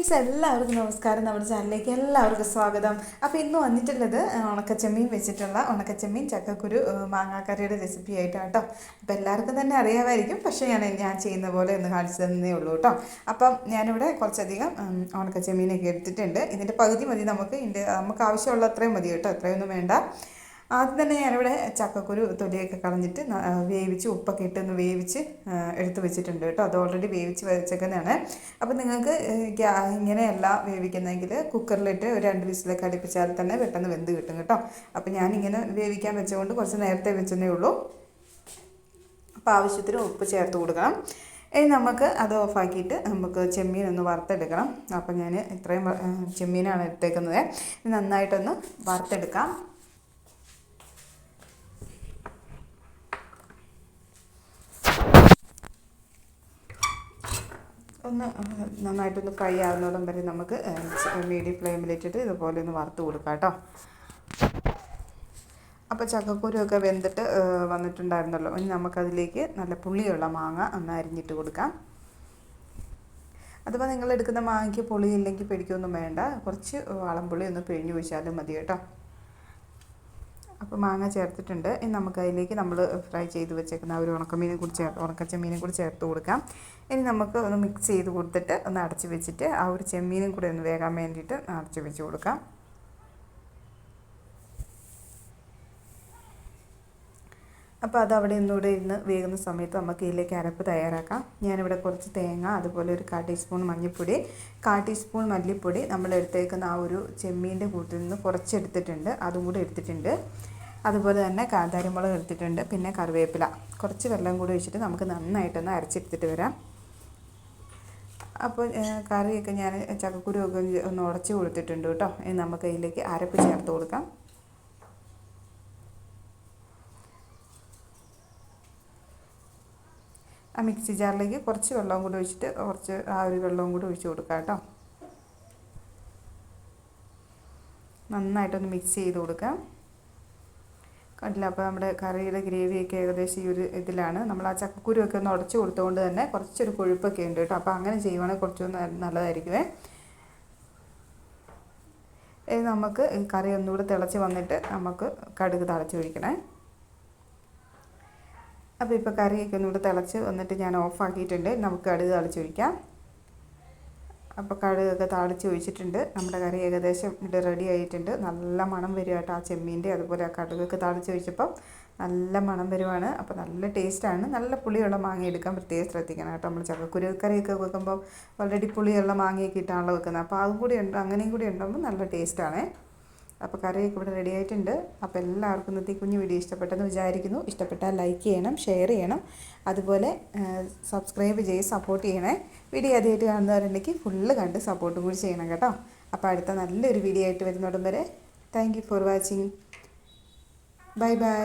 Friends എല്ലാവർക്കും നമസ്കാരം. നമ്മുടെ ചാനലിലേക്ക് എല്ലാവർക്കും സ്വാഗതം. അപ്പോൾ ഇന്ന് വന്നിട്ടുള്ളത് ഉണക്കച്ചെമ്മീൻ വെച്ചിട്ടുള്ള ഉണക്കച്ചെമ്മീൻ ചക്കക്കുരു മാങ്ങാക്കറിയുടെ റെസിപ്പി ആയിട്ടാണ് കേട്ടോ അപ്പോൾ എല്ലാവർക്കും തന്നെ അറിയാമായിരിക്കും. പക്ഷേ ഞാൻ ഞാൻ ചെയ്യുന്ന പോലെ ഒന്ന് കാണിച്ചു തന്നേ ഉള്ളൂ കേട്ടോ അപ്പം ഞാനിവിടെ കുറച്ചധികം ഉണക്കച്ചെമ്മീനൊക്കെ എടുത്തിട്ടുണ്ട്. ഇതിന്റെ പകുതി മതി നമുക്ക്. ഇതിന്റെ നമുക്ക് ആവശ്യമുള്ള അത്രയും മതി കേട്ടോ. അത്രയൊന്നും വേണ്ട. ആദ്യം തന്നെ ഞാനിവിടെ ചക്കക്കുരു തൊലിയൊക്കെ കളഞ്ഞിട്ട് വേവിച്ച് ഉപ്പൊക്കെ ഇട്ട് ഒന്ന് വേവിച്ച് എടുത്തു വെച്ചിട്ടുണ്ട് കേട്ടോ. അത് ഓൾറെഡി വേവിച്ച് വെച്ചേക്കുന്നതാണ് അപ്പോൾ നിങ്ങൾക്ക് ഇങ്ങനെയല്ല വേവിക്കുന്നതെങ്കിൽ കുക്കറിലിട്ട് ഒരു രണ്ട് വിസിലൊക്കെ അടുപ്പിച്ചാൽ തന്നെ പെട്ടെന്ന് വെന്ത് കിട്ടും കേട്ടോ. അപ്പോൾ ഞാനിങ്ങനെ വേവിക്കാൻ വെച്ചുകൊണ്ട് കുറച്ച് നേരത്തെ വെച്ചതേ ഉള്ളൂ. അപ്പോൾ ആവശ്യത്തിന് ഉപ്പ് ചേർത്ത് കൊടുക്കണം. ഇനി നമുക്ക് അത് ഓഫാക്കിയിട്ട് നമുക്ക് ചെമ്മീൻ ഒന്ന് വറുത്തെടുക്കണം. അപ്പോൾ ഞാൻ ഇത്രയും ചെമ്മീനാണ് എടുത്തേക്കുന്നത്. നന്നായിട്ടൊന്ന് വറുത്തെടുക്കാം. ഒന്ന് നന്നായിട്ടൊന്ന് ഫ്രൈ ആകുന്നോടം വരെ നമുക്ക് മീഡിയം ഫ്ലെയിമിലിട്ടിട്ട് ഇതുപോലെ ഒന്ന് വറുത്ത് കൊടുക്കാം കേട്ടോ. അപ്പോൾ ചക്കക്കുരുവൊക്കെ വെന്തിട്ട് വന്നിട്ടുണ്ടായിരുന്നല്ലോ. ഇനി നമുക്കതിലേക്ക് നല്ല പുളിയുള്ള മാങ്ങ ഒന്ന് അരിഞ്ഞിട്ട് കൊടുക്കാം. അഥവാ നിങ്ങൾ എടുക്കുന്ന മാങ്ങയ്ക്ക് പുളിയില്ലെങ്കിൽ പിടിക്കൊന്നും വേണ്ട. കുറച്ച് വാളംപുളി ഒന്ന് പിഴിഞ്ഞു ഒഴിച്ചാലും മതി കേട്ടോ. അപ്പോൾ മാങ്ങ ചേർത്തിട്ടുണ്ട്. ഇനി നമുക്ക് അതിലേക്ക് നമ്മൾ ഫ്രൈ ചെയ്ത് വെച്ചേക്കുന്ന ആ ഒരു ഉണക്കമീനും കൂടി ചേർത്ത് ഉണക്കച്ചെമ്മീനും കൂടി ചേർത്ത് കൊടുക്കാം. ഇനി നമുക്ക് ഒന്ന് മിക്സ് ചെയ്ത് കൊടുത്തിട്ട് ഒന്ന് അടച്ച് വെച്ചിട്ട് ആ ഒരു ചെമ്മീനും കൂടി ഒന്ന് വേകാൻ വേണ്ടിയിട്ട് അടച്ച് വെച്ച് കൊടുക്കാം. അപ്പോൾ അത് അവിടെ ഒന്നുകൂടെ ഇരുന്ന് വേകുന്ന സമയത്ത് നമുക്ക് ഇതിലേക്ക് അരപ്പ് തയ്യാറാക്കാം. ഞാനിവിടെ കുറച്ച് തേങ്ങ അതുപോലെ ഒരു കാ ടീസ്പൂൺ മഞ്ഞൾപ്പൊടി കാ ടീസ്പൂൺ മല്ലിപ്പൊടി നമ്മൾ എടുത്തേക്കുന്ന ആ ഒരു ചെമ്മീന്റെ കൂട്ടിൽ നിന്ന് കുറച്ചെടുത്തിട്ടുണ്ട്. അതും കൂടി എടുത്തിട്ടുണ്ട്. അതുപോലെ തന്നെ കാന്താരിമുളക് എടുത്തിട്ടുണ്ട്. പിന്നെ കറിവേപ്പില. കുറച്ച് വെള്ളം കൂടി ഒഴിച്ചിട്ട് നമുക്ക് നന്നായിട്ടൊന്ന് അരച്ചെടുത്തിട്ട് വരാം. അപ്പോൾ കറിയൊക്കെ ഞാൻ ചക്കക്കുരുവൊക്കെ ഒന്ന് ഉടച്ച് കൊടുത്തിട്ടുണ്ട് കേട്ടോ. ഇനി നമുക്ക് ഇതിലേക്ക് അരപ്പ് ചേർത്ത് കൊടുക്കാം. ആ മിക്സി ജാറിലേക്ക് കുറച്ച് വെള്ളവും കൂടി ഒഴിച്ചിട്ട് കുറച്ച് ആ ഒരു വെള്ളവും കൂടി ഒഴിച്ച് കൊടുക്കാം കേട്ടോ. നന്നായിട്ടൊന്ന് മിക്സ് ചെയ്ത് കൊടുക്കാം. കണ്ടില്ല അപ്പോൾ നമ്മുടെ കറിയുടെ ഗ്രേവിയൊക്കെ ഏകദേശം ഈ ഒരു ഇതിലാണ്. നമ്മൾ ആ ചക്കക്കുരുവൊക്കെ ഒന്ന് ഉടച്ച് കൊടുത്തുകൊണ്ട് തന്നെ കുറച്ചൊരു കൊഴുപ്പൊക്കെ ഉണ്ട് കേട്ടോ. അപ്പോൾ അങ്ങനെ ചെയ്യുവാണെങ്കിൽ കുറച്ചുകൂടി നല്ലതായിരിക്കുമേ നമുക്ക് കറി ഒന്നുകൂടെ തിളച്ച് വന്നിട്ട് നമുക്ക് കടുക് തിളച്ചൊഴിക്കണേ അപ്പോൾ ഇപ്പോൾ കറിയൊക്കെ ഒന്നുകൂടെ തിളച്ച് വന്നിട്ട് ഞാൻ ഓഫാക്കിയിട്ടുണ്ട് നമുക്ക് കടുക് തളിച്ചൊഴിക്കാം അപ്പോൾ കടുകൊക്കെ താളിച്ച് ഒഴിച്ചിട്ടുണ്ട്. നമ്മുടെ കറി ഏകദേശം ഇത് റെഡി ആയിട്ടുണ്ട്. നല്ല മണം വരും കേട്ടോ ആ ചെമ്മീന്റെ. അതുപോലെ ആ കടുകൊക്കെ താളിച്ച് ഒഴിച്ചപ്പം നല്ല മണം വരുവാണ്. അപ്പോൾ നല്ല ടേസ്റ്റാണ് നല്ല പുളിയുള്ള മാങ്ങ എടുക്കാൻ പ്രത്യേകം ശ്രദ്ധിക്കണം കേട്ടോ. നമ്മൾ ചക്കക്കുരു കറിയൊക്കെ വെക്കുമ്പോൾ ഓൾറെഡി പുളിയുള്ള മാങ്ങയൊക്കെ ഇട്ടാണല്ലോ വെക്കുന്നത്. അപ്പോൾ അതും കൂടി ഉണ്ട്? അങ്ങനെയും കൂടി ഉണ്ടാകുമ്പോൾ നല്ല ടേസ്റ്റാണേ അപ്പോൾ കറിയൊക്കെ ഇവിടെ റെഡി ആയിട്ടുണ്ട്. അപ്പോൾ എല്ലാവർക്കും ഇന്നത്തെ കുഞ്ഞു വീഡിയോ ഇഷ്ടപ്പെട്ടെന്ന് വിചാരിക്കുന്നു. ഇഷ്ടപ്പെട്ടാൽ ലൈക്ക് ചെയ്യണം ഷെയർ ചെയ്യണം. അതുപോലെ സബ്സ്ക്രൈബ് ചെയ്ത് സപ്പോർട്ട് ചെയ്യണേ. വീഡിയോ ആദ്യമായിട്ട് കാണുന്നവരുണ്ടെങ്കിൽ ഫുള്ള് കണ്ട് സപ്പോർട്ടും കൂടി ചെയ്യണം കേട്ടോ. അപ്പോൾ അടുത്ത നല്ലൊരു വീഡിയോ ആയിട്ട് വരുന്നോടും വരെ thank for watching bye bye